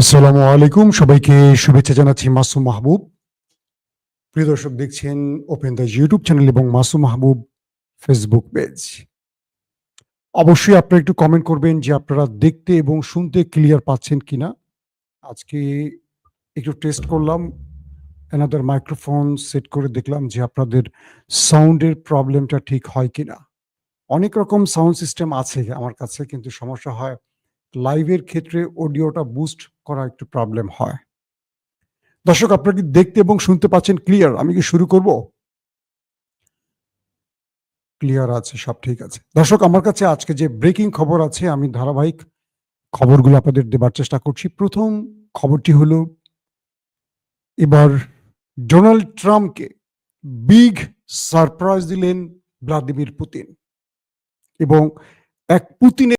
আসসালামু আলাইকুম। সবাইকে শুভেচ্ছা জানাচ্ছি মাসুম মাহবুব। প্রিয় দর্শক, দেখছেন ওপেন দ্য ইউটিউব চ্যানেল এবং মাসুম মাহবুব ফেসবুক পেজ অবশ্যই আপনারা একটু কমেন্ট করবেন যে আপনারা দেখতে এবং শুনতে ক্লিয়ার পাচ্ছেন কিনা। আজকে একটু টেস্ট করলাম এনাদের মাইক্রোফোন সেট করে দেখলাম যে আপনাদের সাউন্ডের প্রবলেমটা ঠিক হয় কিনা। অনেক রকম সাউন্ড সিস্টেম আছে আমার কাছে, কিন্তু সমস্যা হয় লাইভের ক্ষেত্রে অডিওটা বুস্ট করা একটু প্রবলেম হয়। দর্শক, আপনারা কি দেখতে এবং শুনতে পাচ্ছেন ক্লিয়ার আমি কি শুরু করব? ক্লিয়ার আছে, সব ঠিক আছে। দর্শক, আমার কাছে আজকে যে ব্রেকিং খবর আছে, আমি ধারাবাহিক খবরগুলো আপনাদের দেবার চেষ্টা করছি। প্রথম খবরটি হলো, এবার ডোনাল্ড ট্রাম্পকে বিগ সারপ্রাইজ দিলেন ভ্লাদিমির পুতিন এবং এক পুতিনের